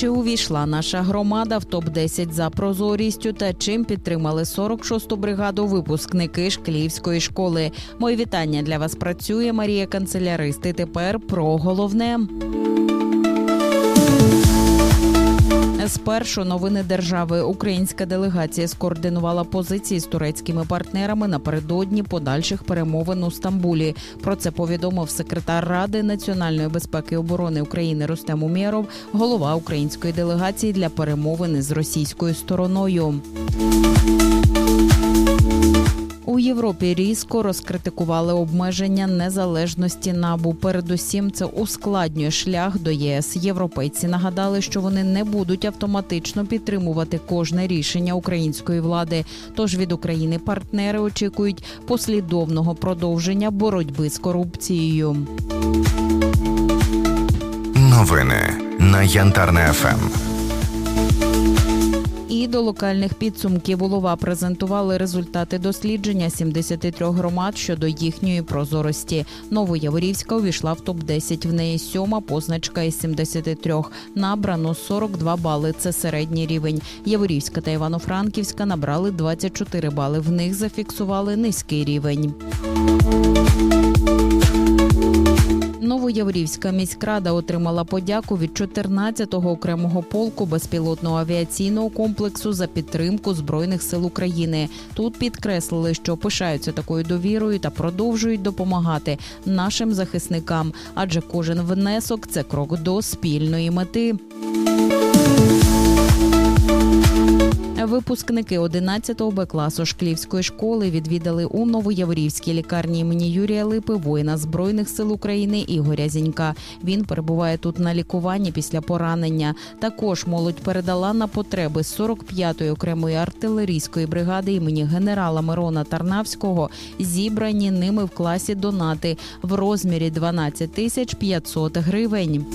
Чи увійшла наша громада в топ 10 за прозорістю та чим підтримали 46-ту бригаду випускники шклівської школи? Мої вітання для вас працює Марія Канцелярист. І тепер про головне. Спершу новини держави українська делегація скоординувала позиції з турецькими партнерами напередодні подальших перемовин у Стамбулі. Про це повідомив секретар Ради національної безпеки і оборони України Рустем Умєров, голова української делегації для перемовини з російською стороною. Європі різко розкритикували обмеження незалежності набу. Передусім, це ускладнює шлях до ЄС. Європейці нагадали, що вони не будуть автоматично підтримувати кожне рішення української влади. Тож від України партнери очікують послідовного продовження боротьби з корупцією. Новини на Янтарне. ФМ. І до локальних підсумків голова презентували результати дослідження 73 громад щодо їхньої прозорості. Новояворівська увійшла в топ 10 В неї сьома позначка із 73. Набрано 42 бали. Це середній рівень. Яворівська та Івано-Франківська набрали 24 бали. В них зафіксували низький рівень. Новояворівська міськрада отримала подяку від 14-го окремого полку безпілотного авіаційного комплексу за підтримку збройних сил України. Тут підкреслили, що пишаються такою довірою та продовжують допомагати нашим захисникам, адже кожен внесок це крок до спільної мети. Випускники 11-го Б класу шклівської школи відвідали у Новояворівській лікарні імені Юрія Липи воїна збройних сил України Ігоря Зінька. Він перебуває тут на лікуванні після поранення. Також молодь передала на потреби 45-ї окремої артилерійської бригади імені генерала Мирона Тарнавського зібрані ними в класі донати в розмірі 12 тисяч 500 гривень.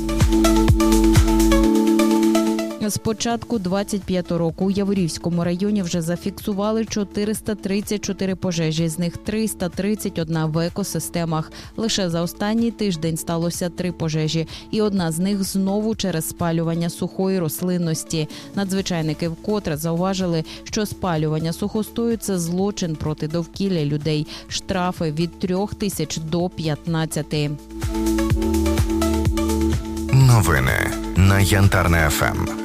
З початку 25 року у Яворівському районі вже зафіксували 434 пожежі, з них 331 в екосистемах. Лише за останній тиждень сталося три пожежі, і одна з них знову через спалювання сухої рослинності. Надзвичайники вкотре зауважили, що спалювання сухостою це злочин проти довкілля людей. Штрафи від 3 тисяч до 15. Новини на Янтарне. ФМ.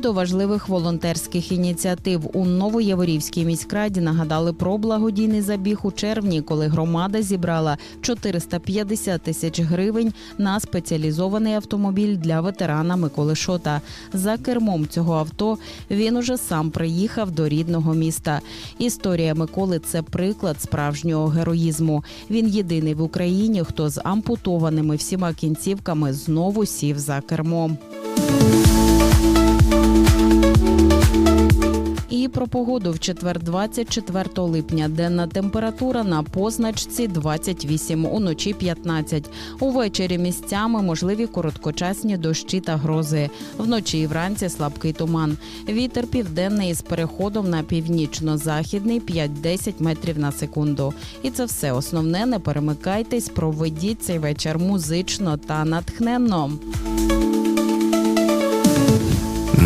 До важливих волонтерських ініціатив у Новояворівській міськраді нагадали про благодійний забіг у червні, коли громада зібрала 450 тисяч гривень на спеціалізований автомобіль для ветерана Миколи Шота. За кермом цього авто він уже сам приїхав до рідного міста. Історія Миколи це приклад справжнього героїзму. Він єдиний в Україні, хто з ампутованими всіма кінцівками знову сів за кермом. І про погоду в четвер, 24 липня. Денна температура на позначці 28, уночі 15. Увечері місцями можливі короткочасні дощі та грози. Вночі і вранці слабкий туман. Вітер південний з переходом на північно-західний 5-10 метрів на секунду. І це все основне. Не перемикайтесь, проведіть цей вечір музично та натхненно.